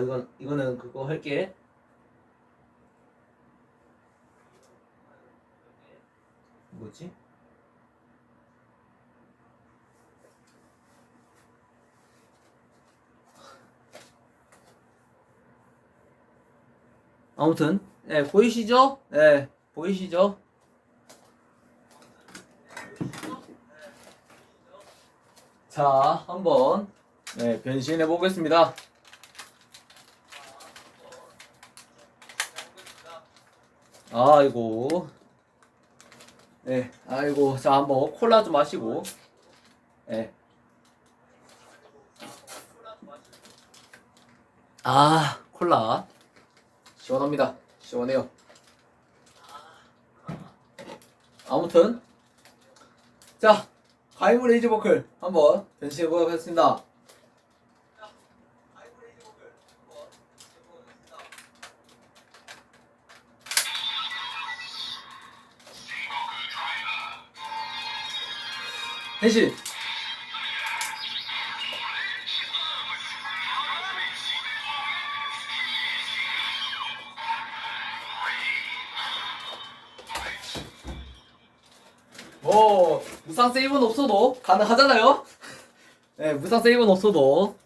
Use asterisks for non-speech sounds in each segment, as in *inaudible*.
어, 이건, 이거는 그거 할게. 뭐지? 아무튼, 네, 보이시죠? 네, 보이시죠? 자, 한번 네, 변신해 보겠습니다. 아이고. 네, 아이고. 자, 한번 콜라 좀 마시고. 네. 아, 콜라. 시원합니다. 시원해요. 아무튼. 자, 가이브 레이즈 버클 한번 변신해 보도록 하겠습니다. 대신 뭐 무상 세이브는 없어도 가능하잖아요. 네, 무상 세이브는 없어도.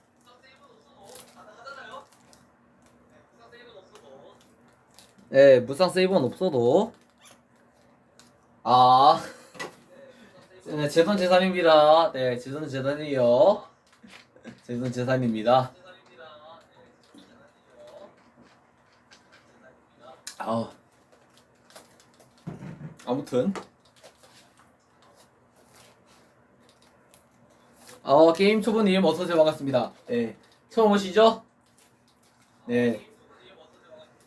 네, 무상 세이브는 없어도. 아, 네, 제돈 재산입니다. 네, 제돈 재산이요. 제돈 재산입니다. 아, 아무튼. 어, 게임 초보님 어서 오세요 반갑습니다. 네, 처음 오시죠? 네,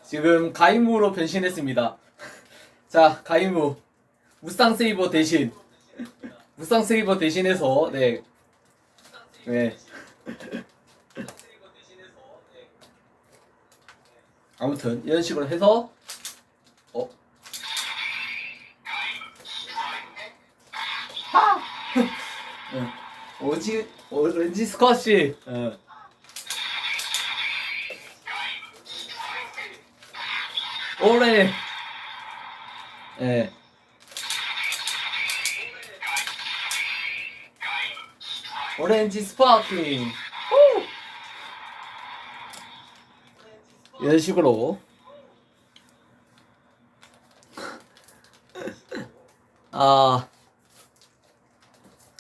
지금 가이무로 변신했습니다. *laughs* 자, 가이무 무쌍 세이버 대신 무쌍 세이버 대신해서 네, 네. 아무튼 이런 식으로 해서 어. 응. 오지 오렌지 스쿼시. 어. 오래. 예. 오렌지 스파클링. 후! 이런 식으로. 아.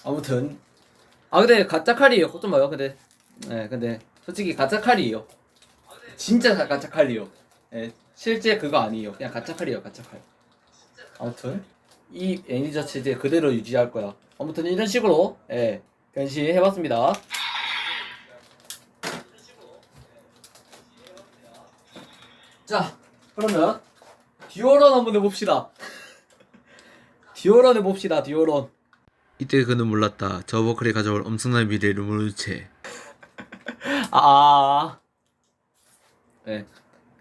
아무튼 아 근데 가짜 칼이에요. 걱정 마요. 근데 네 근데 솔직히 가짜 칼이에요. 진짜 가- 가짜 칼이요. 예 실제 그거 아니에요. 그냥 가짜 칼이에요. 가짜 칼. 아무튼 이 애니저 체제 그대로 유지할 거야. 아무튼 이런 식으로 예 변신 해봤습니다. 자 그러면 듀오런 한번 해봅시다. 듀오런 해봅시다. 듀오런. 이때 그는 몰랐다. 저 버클이 가져올 엄청난 미래를 모른 채 *laughs* 아. 네.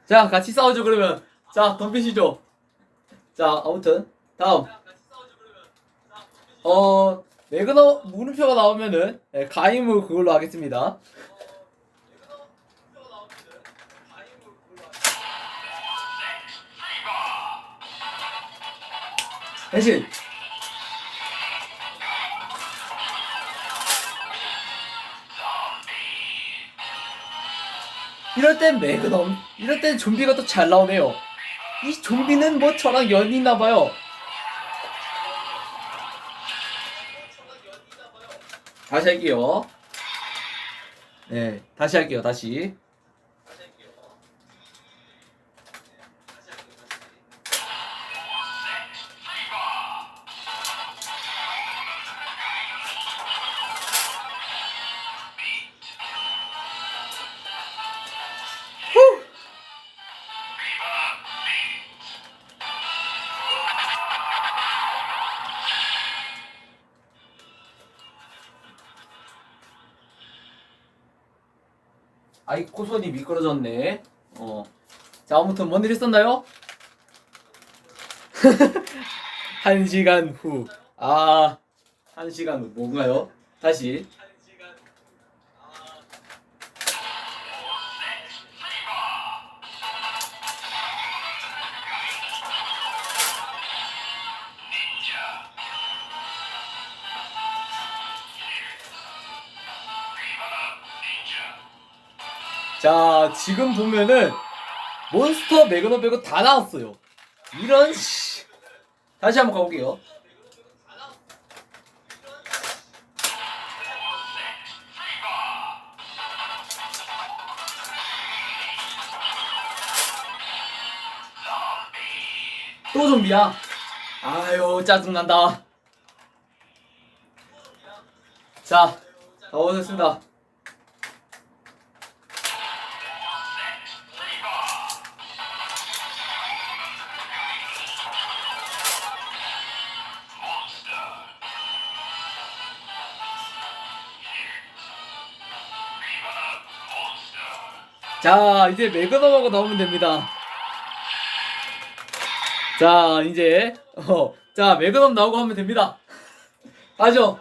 자, 같이 싸우죠, 그러면. 자, 덤비시죠. 자, 아무튼, 다음. 어, 매그너 물음표가 나오면은, 네, 가이무 그걸로 하겠습니다. 대신, 이럴 땐 매그넘, 이럴 땐 좀비가 또 잘 나오네요. 이 좀비는 뭐 저랑 연이 있나 봐요. 다시 할게요. 네, 다시 할게요. 다시. 아이 코손이 미끄러졌네. 어. 자 아무튼 뭔일 있었나요? *laughs* 한 시간 후. 아 한 시간 후 뭔가요? 다시. 자, 지금 보면은 몬스터 매그넘 빼고 다 나왔어요. 이런 씨. 다시 한번 가볼게요. 또 좀비야? 아유 짜증난다. 자, 다 오셨습니다. 자, 이제 매그넘하고 나오면 됩니다. 자, 이제 어, 자 매그넘 나오고 하면 됩니다. 가죠.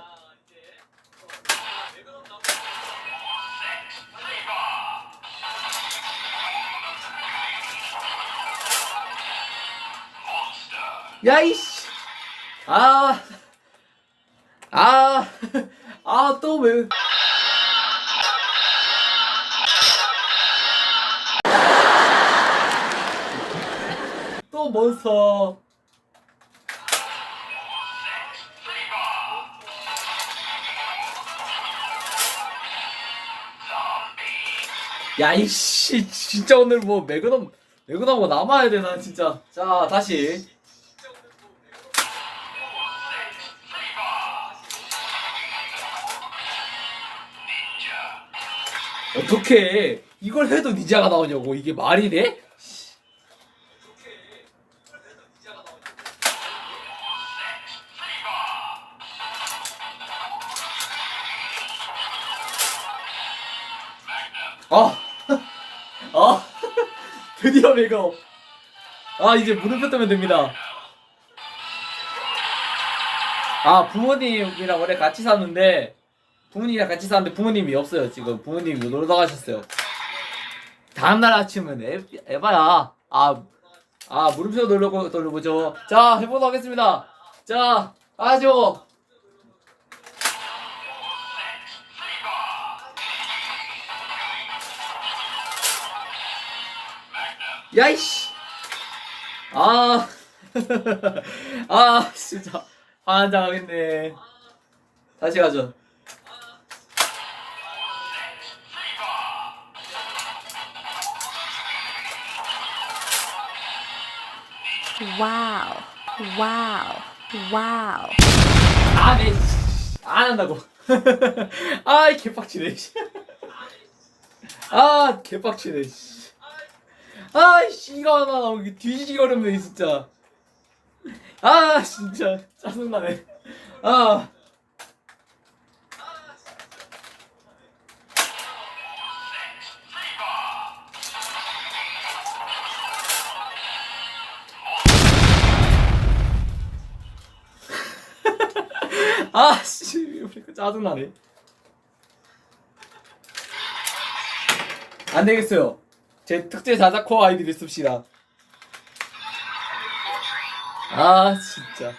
야이씨. 아. 아. *laughs* 아, 또 왜. 또 몬스터. 야, 이씨, 진짜 오늘 뭐 매그넘, 매그넘하고 남아야 되나, 진짜. 자, 다시. 어떻게 이걸 해도 니자가 나오냐고 이게 말이 돼? 아, 아, *laughs* *laughs* 드디어 매거. 아 이제 물음표 뜨면 됩니다. 아 부모님이랑 원래 같이 사는데 부모님이랑 같이 사는데 부모님이 없어요 지금 부모님이 놀러 가셨어요. 다음날 아침은 에, 에바야. 아, 아 돌려보 돌려보죠. 자 해보도록 하겠습니다. 자 가죠. 야이씨. 아, *laughs* 아 진짜 환장하겠네. 다시 가죠. Wow. Wow. Wow. 아, 네. 씨. 안 한다고. 아이, 개빡치네. 씨. 아, 개빡치네. *laughs* 씨. 아이씨, 이거 하나 나오기 뒤지기 어렵네, 진짜. 아, 진짜. 짜증나네. 아. *laughs* 아, 씨, 이거 보니까 짜증나네. 안 되겠어요. 제 특제 자작코 아이디를 씁시다. 아, 진짜.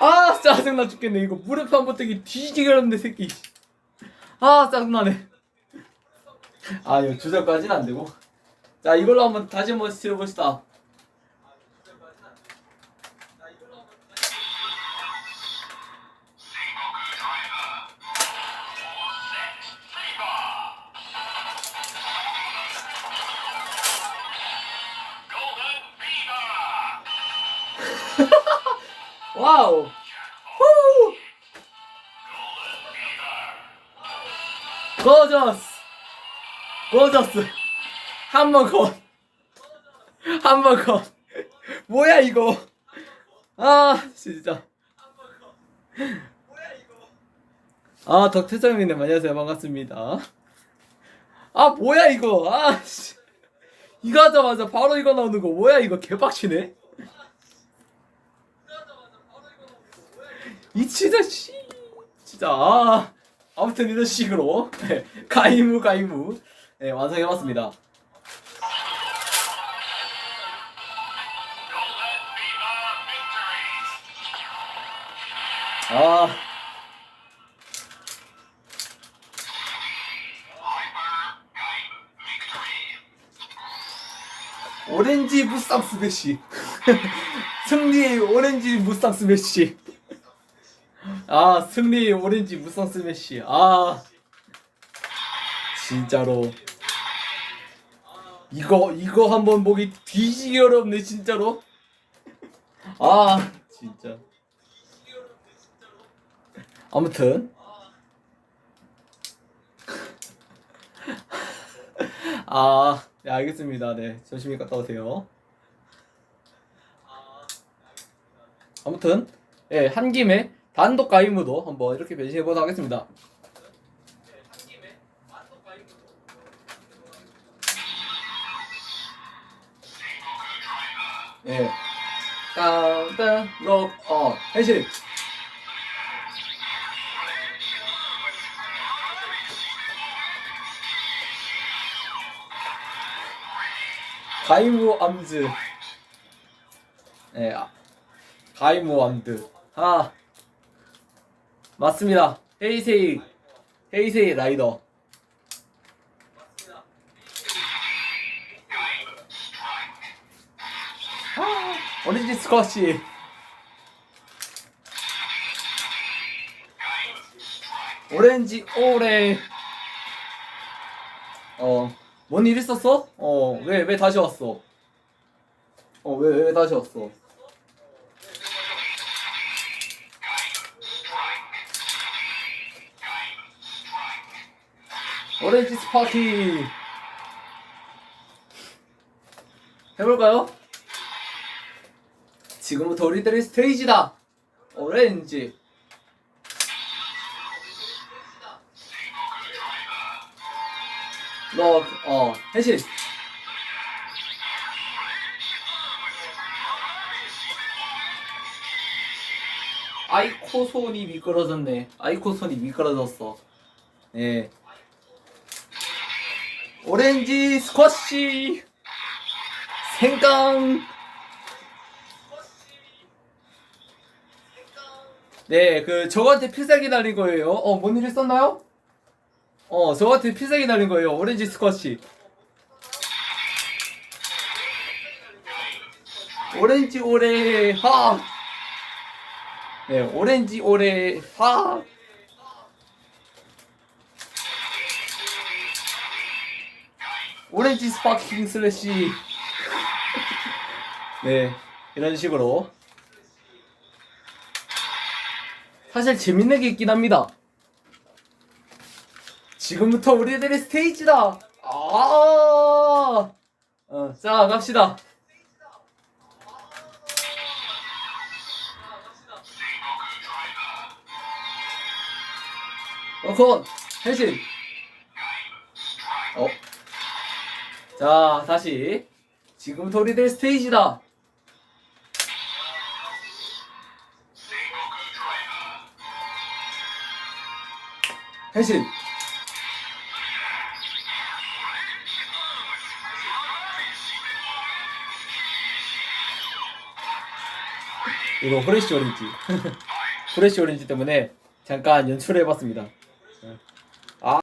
아, 짜증나 죽겠네. 이거 무릎 한번 뜨기 뒤지게 어렵네, 새끼. 아, 짜증나네. 아, 이거 주절까지는 안 되고. 자, 이걸로 한번 다시 한번 치러봅시다. 고저스! 고저스! 한 번 컷! 한 번 컷! 뭐야 이거! 아 진짜 아 덕태정님님 안녕하세요 반갑습니다 아 뭐야 이거 아 씨. 이거 하자마자 바로 이거 나오는 거 뭐야 이거 개빡치네 이 진짜 씨 진짜 아 아무튼 이런 식으로 네, 가이무 가이무. 네, 완성해봤습니다. 아. 오렌지 무쌍 스매시. *laughs* 승리의 오렌지 무쌍 스매시 아 승리의 오렌지 무쌍 스매시? 아 진짜로. 이거 이거 한번 보기 뒤지기 어렵네 진짜로. 아 진짜. 아무튼. 아, 네, 알겠습니다. 네, 조심히 갔다 오세요. 아무튼, 예, 한 김에 단독 가이무도 한번 이렇게 변신해 보도록 하겠습니다. 예. 딴딴 록, 어,変身! 가이무 암즈. 예, 아, 가이무 암드. 아, 맞습니다. 헤이세이, 헤이세이 라이더. 아, 오렌지 스쿼시. 오렌지 오레. 어, 뭔 일 있었어? 어, 왜, 왜 다시 왔어? 어, 왜, 왜 다시 왔어? 오렌지 스파키 해볼까요? 지금부터 우리들의 스테이지다. 오렌지. 너, 어, 해신 아이코 손이 미끄러졌네. 아이코 손이 미끄러졌어. 네 오렌지 스쿼시 생강 네, 그 저한테 필살기 날린 거예요. 어, 뭔 일 있었나요? 어, 저한테 필살기 날린 거예요. 오렌지 스쿼시. 오렌지 오레 하. 네, 오렌지 오레 하. 오렌지 스파킹 슬래시. 네, 이런 식으로. 사실 재밌는 게 있긴 합니다. 지금부터 우리들의 스테이지다. 아, 어, 자 갑시다. 어콘変身. 어. 자 다시 지금부터 우리들의 스테이지다.変身. 이거 프레쉬 오렌지. *laughs* 프레쉬 오렌지 때문에 잠깐 연출해봤습니다.